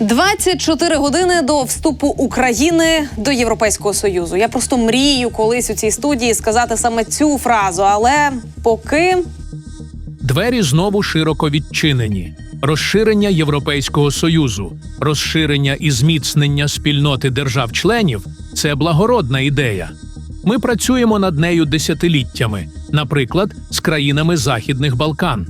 24 години до вступу України до Європейського союзу. Я просто мрію колись у цій студії сказати саме цю фразу, але поки Двері знову широко відчинені. Розширення Європейського союзу, розширення і зміцнення спільноти держав-членів це благородна ідея. Ми працюємо над нею десятиліттями, наприклад, з країнами Західних Балкан.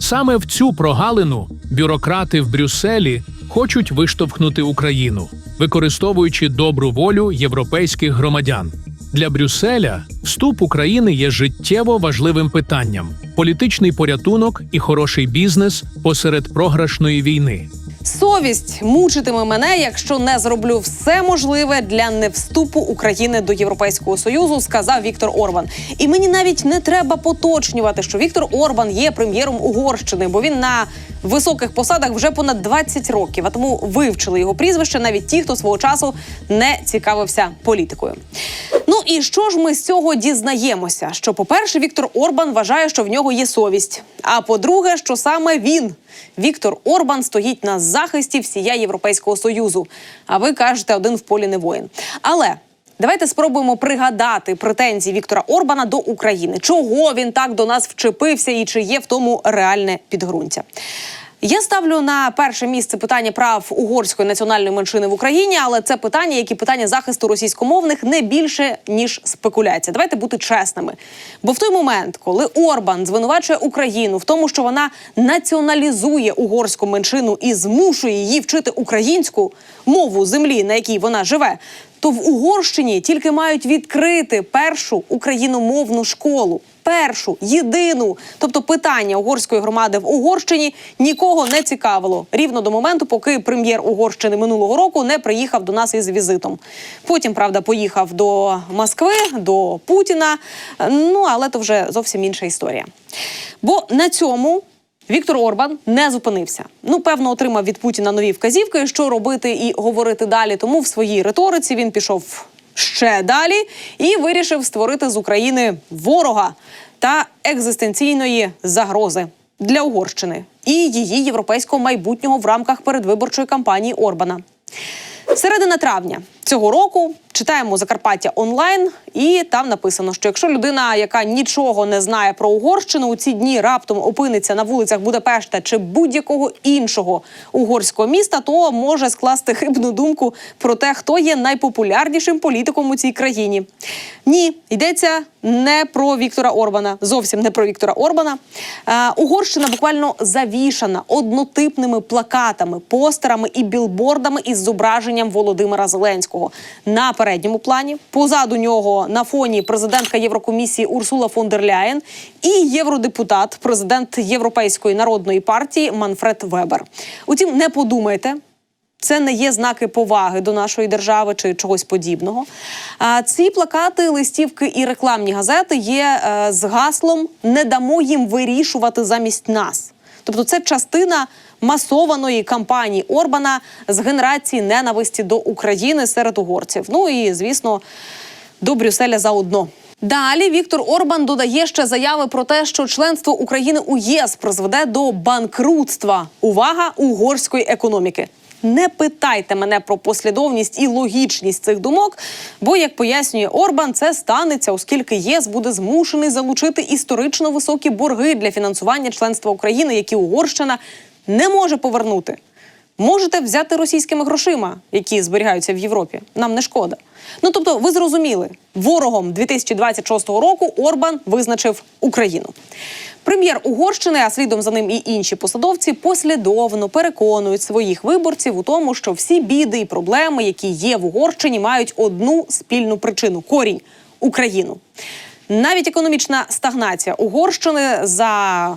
Саме в цю прогалину бюрократи в Брюсселі хочуть виштовхнути Україну, використовуючи добру волю європейських громадян. Для Брюсселя вступ України є життєво важливим питанням: політичний порятунок і хороший бізнес посеред програшної війни. совість мучитиме мене, якщо не зроблю все можливе для невступу України до Європейського союзу, сказав Віктор Орбан. І мені навіть не треба поточнювати, що Віктор Орбан є прем'єром Угорщини, бо він на високих посадах вже понад 20 років. А тому вивчили його прізвище навіть ті, хто свого часу не цікавився політикою. Ну і що ж ми з цього дізнаємося? Що, по-перше, Віктор Орбан вважає, що в нього є совість. А по-друге, що саме він, Віктор Орбан, стоїть на захисті всія Європейського союзу. А ви кажете, один в полі не воїн. Але давайте спробуємо пригадати претензії Віктора Орбана до України. Чого він так до нас вчепився і чи є в тому реальне підґрунтя? Я ставлю на перше місце питання прав угорської національної меншини в Україні, але це питання, як і питання захисту російськомовних, не більше ніж спекуляція. Давайте бути чесними. Бо в той момент, коли Орбан звинувачує Україну в тому, що вона націоналізує угорську меншину і змушує її вчити українську мову землі, на якій вона живе, то в Угорщині тільки мають відкрити першу україномовну школу. Першу єдину, тобто питання угорської громади в Угорщині нікого не цікавило рівно до моменту, поки прем'єр Угорщини минулого року не приїхав до нас із візитом. Потім, правда, поїхав до Москви, до Путіна. Ну але то вже зовсім інша історія. Бо на цьому Віктор Орбан не зупинився. Ну, певно, отримав від Путіна нові вказівки, що робити і говорити далі. Тому в своїй риториці він пішов ще далі і вирішив створити з України ворога та екзистенційної загрози для Угорщини і її європейського майбутнього в рамках передвиборчої кампанії Орбана. Середина травня цього року читаємо Закарпаття онлайн, і там написано, що якщо людина, яка нічого не знає про Угорщину, у ці дні раптом опиниться на вулицях Будапешта чи будь-якого іншого угорського міста, то може скласти хибну думку про те, хто є найпопулярнішим політиком у цій країні. Ні, йдеться не про Віктора Орбана, зовсім не про Віктора Орбана. Е, Угорщина буквально завішана однотипними плакатами, постерами і білбордами із зображенням Володимира Зеленського на передньому плані. Позаду нього на фоні президентка Єврокомісії Урсула фон дер Ляєн і євродепутат, президент Європейської народної партії Манфред Вебер. Утім, не подумайте. Це не є знаки поваги до нашої держави чи чогось подібного. А ці плакати, листівки і рекламні газети є е, з гаслом Не дамо їм вирішувати замість нас. Тобто, це частина масованої кампанії Орбана з генерації ненависті до України серед угорців. Ну і звісно, до Брюсселя заодно. Далі Віктор Орбан додає ще заяви про те, що членство України у ЄС призведе до банкрутства. Увага угорської економіки. Не питайте мене про послідовність і логічність цих думок, бо, як пояснює Орбан, це станеться, оскільки ЄС буде змушений залучити історично високі борги для фінансування членства України, які Угорщина не може повернути. Можете взяти російськими грошима, які зберігаються в Європі. Нам не шкода. Ну тобто, ви зрозуміли, ворогом 2026 року Орбан визначив Україну. Прем'єр Угорщини, а слідом за ним і інші посадовці, послідовно переконують своїх виборців у тому, що всі біди і проблеми, які є в Угорщині, мають одну спільну причину корінь Україну. Навіть економічна стагнація Угорщини за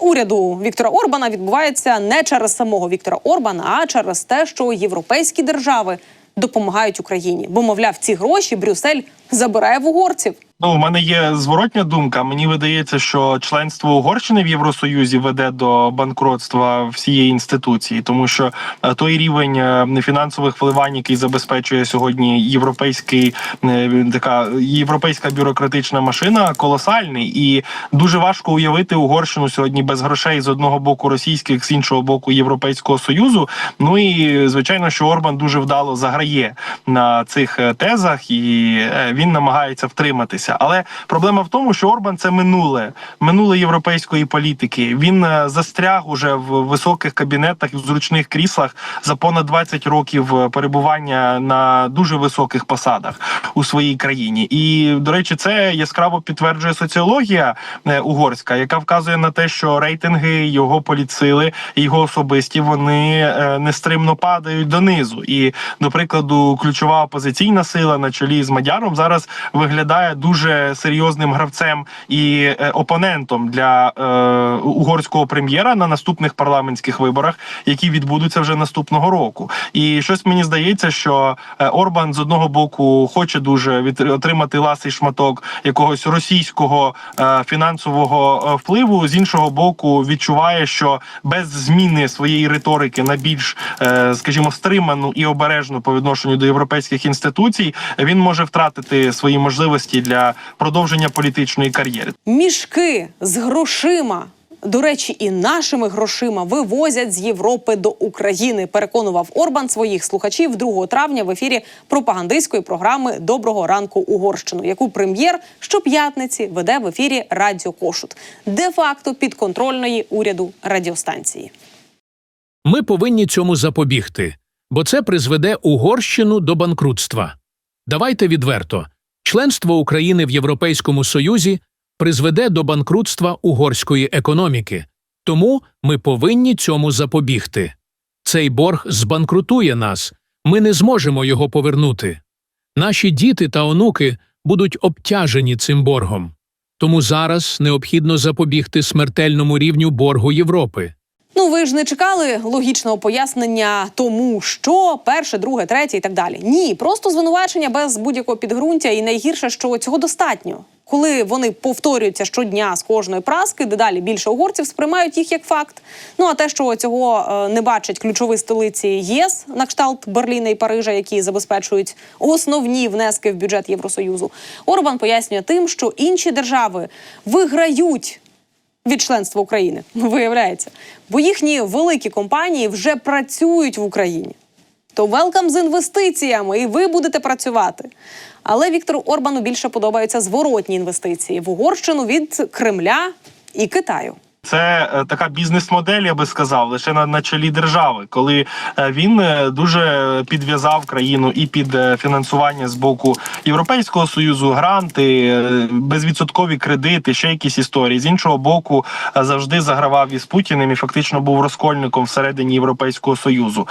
уряду Віктора Орбана відбувається не через самого Віктора Орбана, а через те, що європейські держави допомагають Україні. Бо, мовляв, ці гроші Брюссель забирає в угорців. Ну, у мене є зворотня думка. Мені видається, що членство Угорщини в Євросоюзі веде до банкротства всієї інституції, тому що е, той рівень е, фінансових вливань, який забезпечує сьогодні європейський е, така європейська бюрократична машина, колосальний, і дуже важко уявити Угорщину сьогодні без грошей з одного боку російських, з іншого боку Європейського союзу. Ну і звичайно, що Орбан дуже вдало заграє на цих тезах, і він намагається втриматися. Але проблема в тому, що Орбан це минуле, минуле європейської політики. Він е, застряг уже в високих кабінетах, в зручних кріслах за понад 20 років е, перебування на дуже високих посадах у своїй країні. І до речі, це яскраво підтверджує соціологія е, угорська, яка вказує на те, що рейтинги його політсили, його особисті вони нестримно падають донизу. І до прикладу, ключова опозиційна сила на чолі з Мадяром зараз виглядає дуже серйозним гравцем і е, опонентом для е, угорського прем'єра на наступних парламентських виборах, які відбудуться вже наступного року. І щось мені здається, що е, Орбан з одного боку хоче дуже від отримати ласий шматок якогось російського е, фінансового е, впливу. З іншого боку, відчуває, що без зміни своєї риторики на більш, е, скажімо, стриману і обережну по відношенню до європейських інституцій, він може втратити свої можливості для продовження політичної кар'єри. Мішки з грошима. До речі, і нашими грошима вивозять з Європи до України. Переконував Орбан своїх слухачів 2 травня в ефірі пропагандистської програми Доброго ранку Угорщину, яку прем'єр щоп'ятниці веде в ефірі Радіо Кошут, де-факто підконтрольної уряду радіостанції. Ми повинні цьому запобігти, бо це призведе Угорщину до банкрутства. Давайте відверто: членство України в Європейському Союзі призведе до банкрутства угорської економіки, тому ми повинні цьому запобігти. Цей борг збанкрутує нас, ми не зможемо його повернути. Наші діти та онуки будуть обтяжені цим боргом. Тому зараз необхідно запобігти смертельному рівню боргу Європи. Ну, ви ж не чекали логічного пояснення тому, що перше, друге, третє і так далі. Ні, просто звинувачення без будь-якого підґрунтя, і найгірше, що цього достатньо. Коли вони повторюються щодня з кожної праски, дедалі більше угорців сприймають їх як факт. Ну а те, що цього е, не бачать ключові столиці ЄС на кшталт Берліна і Парижа, які забезпечують основні внески в бюджет Євросоюзу, Орбан пояснює тим, що інші держави виграють від членства України, виявляється. Бо їхні великі компанії вже працюють в Україні. То велкам з інвестиціями, і ви будете працювати. Але Віктору Орбану більше подобаються зворотні інвестиції в Угорщину від Кремля і Китаю. Це е, така бізнес-модель, я би сказав, лише на, на чолі держави, коли е, він е, дуже підв'язав країну і під фінансування з боку Європейського союзу, гранти, безвідсоткові кредити, ще якісь історії. З іншого боку, завжди загравав із Путіним і фактично був розкольником всередині Європейського союзу.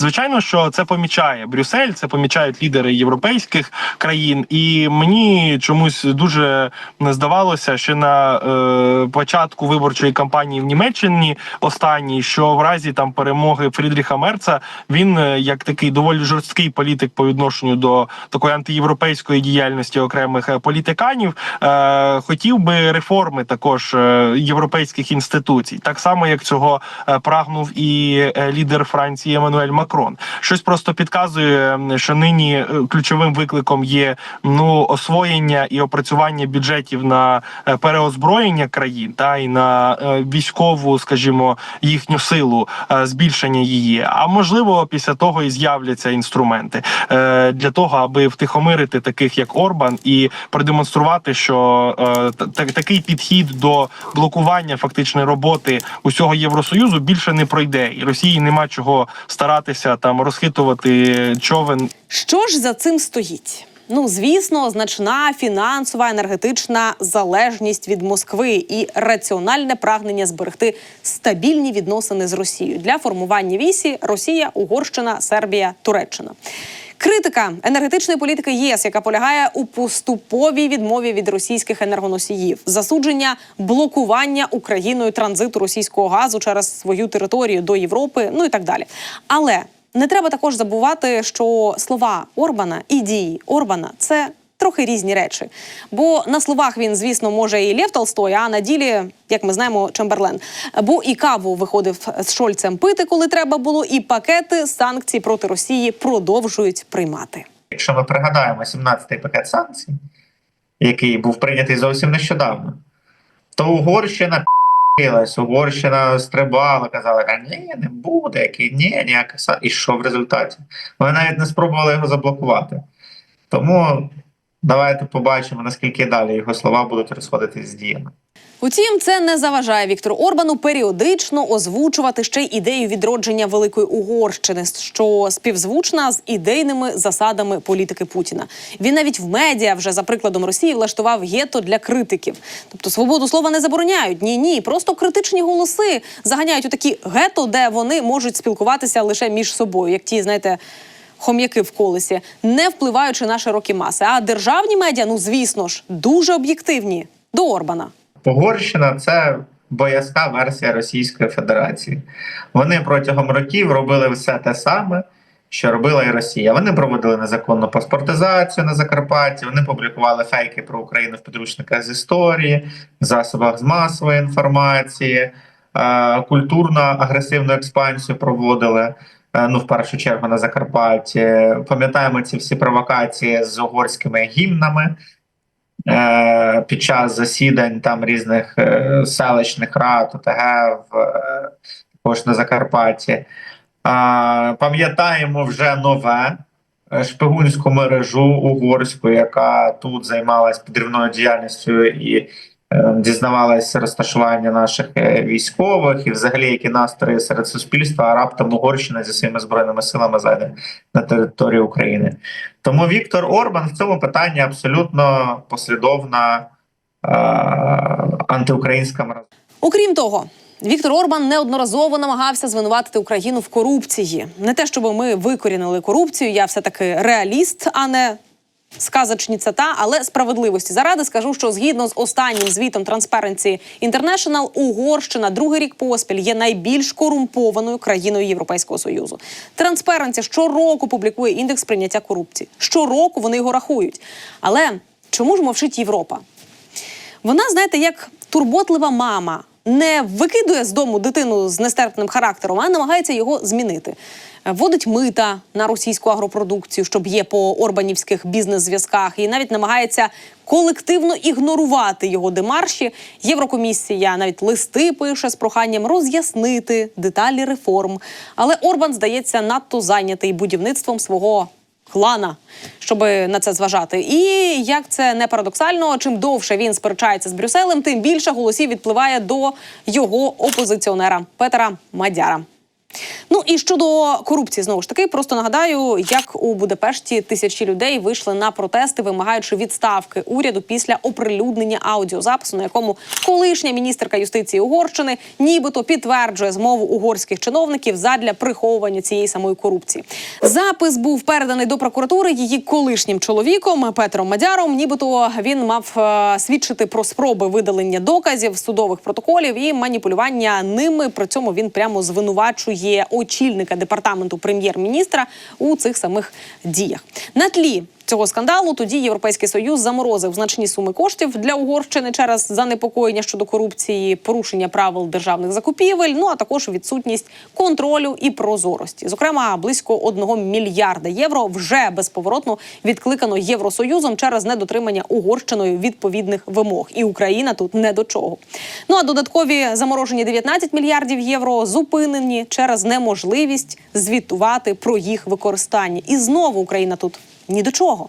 Звичайно, що це помічає Брюссель, це помічають лідери європейських країн, і мені чомусь дуже здавалося, ще на е, початку виборчої кампанії в Німеччині останній, що в разі там перемоги Фрідріха Мерца він е, як такий доволі жорсткий політик по відношенню до такої антиєвропейської діяльності окремих е, політиканів, е, хотів би реформи також е, європейських інституцій, так само як цього прагнув і лідер Франції Еммануель Макрон. Щось просто підказує, що нині е, ключовим викликом є ну освоєння і опрацювання бюджетів на е, переозброєння країн та і на е, військову, скажімо, їхню силу, збільшення її. А можливо, після того і з'являться інструменти для того, аби втихомирити таких як Орбан, і продемонструвати, що та- та- такий підхід до блокування фактичної роботи усього Євросоюзу більше не пройде, і Росії нема чого старатися там розхитувати човен Що ж за цим стоїть? Ну, звісно, значна фінансова енергетична залежність від Москви і раціональне прагнення зберегти стабільні відносини з Росією для формування вісі Росія, Угорщина, Сербія, Туреччина. Критика енергетичної політики ЄС, яка полягає у поступовій відмові від російських енергоносіїв, засудження блокування Україною транзиту російського газу через свою територію до Європи, ну і так далі. Але не треба також забувати, що слова Орбана і дії Орбана це трохи різні речі. Бо на словах він, звісно, може і Лев Толстой, а на ділі, як ми знаємо, Чемберлен. Бо і каву виходив з Шольцем пити, коли треба було, і пакети санкцій проти Росії продовжують приймати. Якщо ми пригадаємо 17-й пакет санкцій, який був прийнятий зовсім нещодавно, то Угорщина пилась, Угорщина стрибала, казала, а ні, не буде, який ні, санкцій. І що в результаті? Вони навіть не спробували його заблокувати. Тому давайте побачимо, наскільки далі його слова будуть розходитись з діями. Утім, це не заважає Віктору Орбану періодично озвучувати ще й ідею відродження великої Угорщини, що співзвучна з ідейними засадами політики Путіна. Він навіть в медіа вже за прикладом Росії влаштував гетто для критиків. Тобто свободу слова не забороняють. Ні, ні, просто критичні голоси заганяють у такі гетто, де вони можуть спілкуватися лише між собою, як ті, знаєте. Хом'яки в колесі, не впливаючи на широкі маси. А державні медіа, ну звісно ж, дуже об'єктивні до Орбана. Угорщина це боязка версія Російської Федерації. Вони протягом років робили все те саме, що робила і Росія. Вони проводили незаконну паспортизацію на Закарпатті, вони публікували фейки про Україну в підручниках з історії, засобах з масової інформації, е, культурно агресивну експансію проводили. Е, Ну, в першу чергу на Закарпатті. Пам'ятаємо ці всі провокації з угорськими гімнами е, під час засідань там різних е, селищних рад, ОТГ в також на Закарпатті. Пам'ятаємо вже нове шпигунську мережу угорську, яка тут займалась підривною діяльністю і дізнавалася розташування наших е, військових, і взагалі які настрої серед суспільства, а раптом Угорщина зі своїми збройними силами зайде на територію України. Тому Віктор Орбан в цьому питанні абсолютно послідовна е, антиукраїнська мережа. Окрім того, Віктор Орбан неодноразово намагався звинуватити Україну в корупції. Не те, щоб ми викорінили корупцію, я все таки реаліст, а не сказочниця та, але справедливості заради скажу, що згідно з останнім звітом Transparency International, Угорщина другий рік поспіль є найбільш корумпованою країною Європейського союзу. Transparency щороку публікує індекс прийняття корупції. Щороку вони його рахують. Але чому ж мовчить Європа? Вона, знаєте, як турботлива мама. Не викидує з дому дитину з нестерпним характером, а намагається його змінити. Вводить мита на російську агропродукцію, щоб є по орбанівських бізнес-зв'язках, і навіть намагається колективно ігнорувати його демарші. Єврокомісія навіть листи пише з проханням роз'яснити деталі реформ. Але Орбан здається надто зайнятий будівництвом свого клана, щоб на це зважати. І як це не парадоксально, чим довше він сперечається з Брюсселем, тим більше голосів відпливає до його опозиціонера Петера Мадяра. Ну і щодо корупції, знову ж таки, просто нагадаю, як у Будапешті тисячі людей вийшли на протести, вимагаючи відставки уряду після оприлюднення аудіозапису, на якому колишня міністерка юстиції Угорщини нібито підтверджує змову угорських чиновників задля приховування цієї самої корупції. Запис був переданий до прокуратури її колишнім чоловіком Петром Мадяром. Нібито він мав е, свідчити про спроби видалення доказів судових протоколів і маніпулювання ними. При цьому він прямо звинувачує очільника департаменту прем'єр-міністра у цих самих діях. На тлі цього скандалу тоді Європейський союз заморозив значні суми коштів для Угорщини через занепокоєння щодо корупції, порушення правил державних закупівель. Ну а також відсутність контролю і прозорості. Зокрема, близько одного мільярда євро вже безповоротно відкликано Євросоюзом через недотримання Угорщиною відповідних вимог. І Україна тут не до чого. Ну а додаткові заморожені 19 мільярдів євро зупинені через неможливість звітувати про їх використання. І знову Україна тут ні до чого.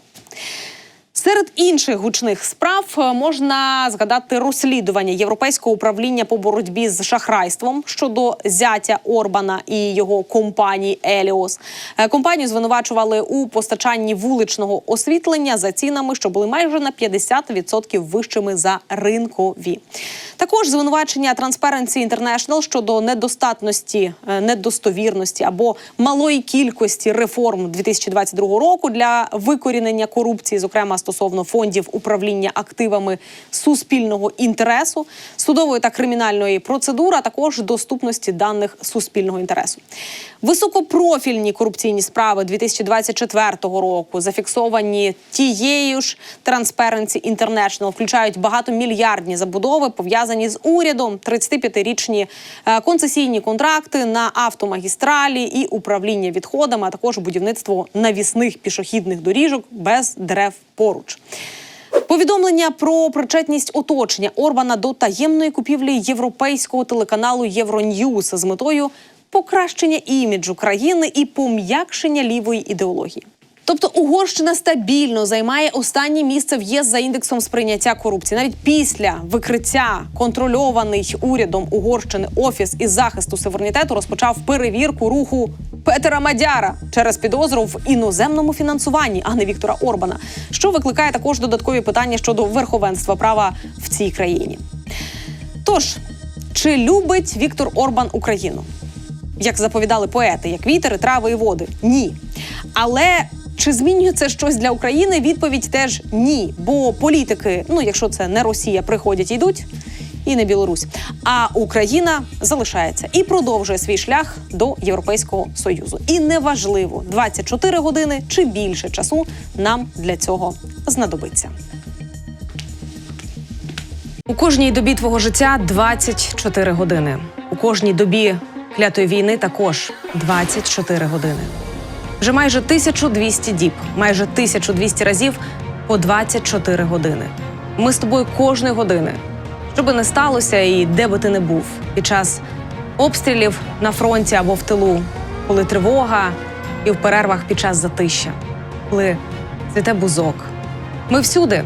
Серед інших гучних справ е, можна згадати розслідування Європейського управління по боротьбі з шахрайством щодо зятя Орбана і його компанії Еліос. Е, Компанію звинувачували у постачанні вуличного освітлення за цінами, що були майже на 50% вищими за ринкові. Також звинувачення Transparency International щодо недостатності, е, недостовірності або малої кількості реформ 2022 року для викорінення корупції, зокрема стосовно стосовно фондів управління активами суспільного інтересу, судової та кримінальної процедури, а також доступності даних суспільного інтересу. Високопрофільні корупційні справи 2024 року зафіксовані тією ж Transparency International, включають багатомільярдні забудови, пов'язані з урядом, 35-річні е, концесійні контракти на автомагістралі і управління відходами, а також будівництво навісних пішохідних доріжок без дерев поруч. Повідомлення про причетність оточення Орбана до таємної купівлі європейського телеканалу Євроньюз з метою покращення іміджу країни і пом'якшення лівої ідеології. Тобто Угорщина стабільно займає останнє місце в ЄС за індексом сприйняття корупції. Навіть після викриття контрольований урядом Угорщини офіс із захисту суверенітету розпочав перевірку руху Петера Мадяра через підозру в іноземному фінансуванні, а не Віктора Орбана, що викликає також додаткові питання щодо верховенства права в цій країні. Тож, чи любить Віктор Орбан Україну? як заповідали поети, як вітер, трави і води. Ні. Але чи змінює це щось для України? Відповідь теж ні. Бо політики, ну якщо це не Росія, приходять і йдуть. І не Білорусь, а Україна залишається і продовжує свій шлях до Європейського союзу. І неважливо 24 години чи більше часу нам для цього знадобиться. У кожній добі твого життя 24 години. У кожній добі клятої війни також 24 години. Вже майже 1200 діб, майже 1200 разів по 24 години. Ми з тобою кожної години, що би не сталося, і де би ти не був під час обстрілів на фронті або в тилу, коли тривога і в перервах під час затища, коли цвіте бузок. Ми всюди.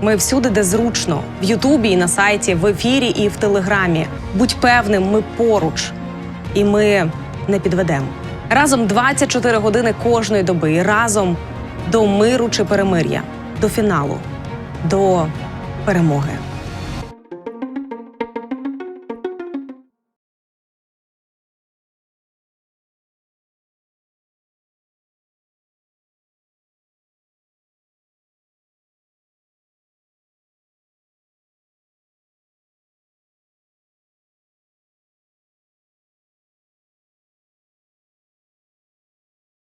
Ми всюди, де зручно, в Ютубі і на сайті, в ефірі і в Телеграмі. Будь певним, ми поруч, і ми не підведемо. Разом 24 години кожної доби, і разом до миру чи перемир'я, до фіналу, до перемоги.